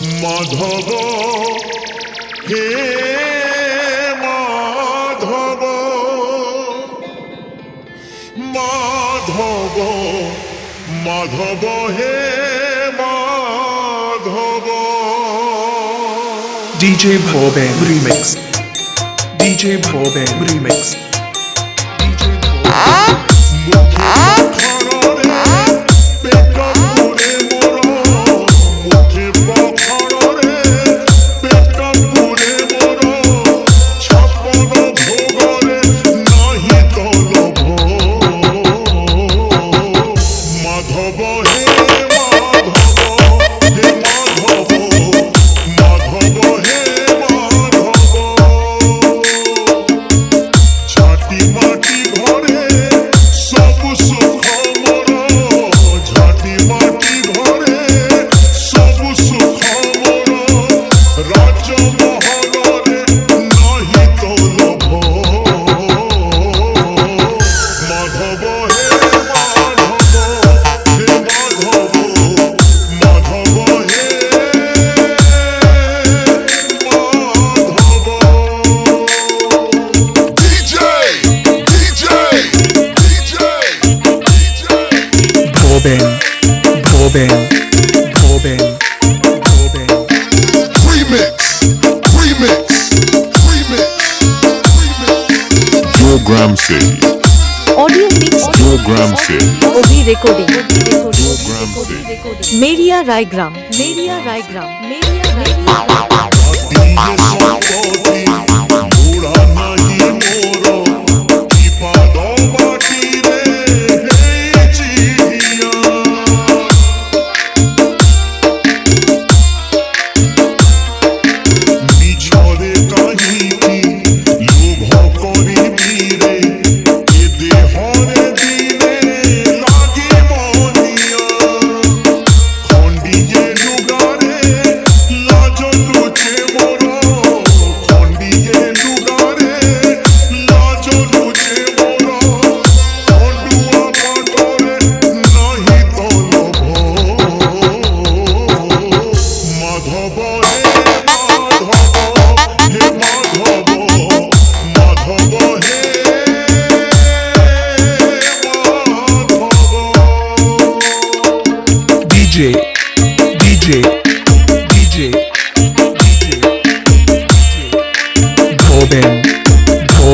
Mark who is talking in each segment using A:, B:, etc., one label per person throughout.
A: মাধব হে মাধব মাধব মাধব হে Madhav
B: DJ Boben Remix DJ Boben Remix DJ Boben Bobin, Bobin, Bobin, Bobin.
C: Remix,
B: remix,
C: remix, remix.
D: Audio mix program সে audio recording program সে মেরিয়া রায়গ্রাম মেরিয়া রায়গ্রাম মেরিয়া রায়গ্রাম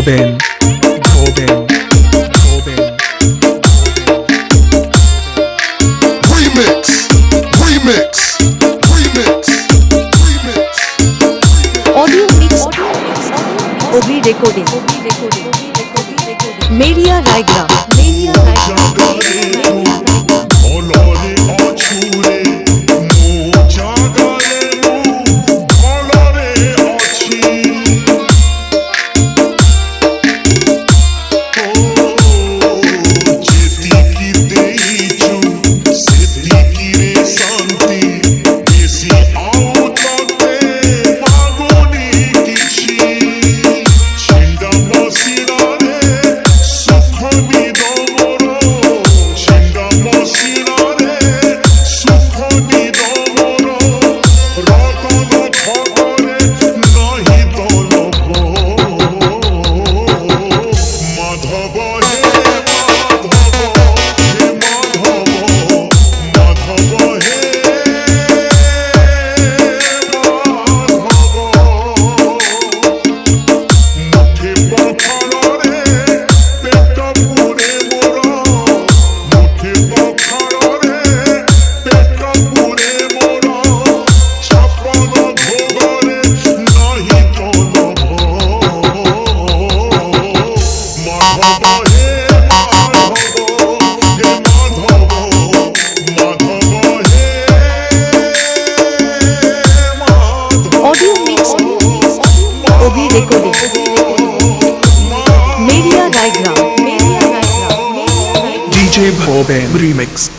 B: ধোবেন ধোবেন ধোবেন Remix Remix Remix Remix
D: Audio Mix Ogli Recording Media Raigram Media Raigram
A: Olole Ochule OB recording Meriya Raigram
B: DJ भोबेन remix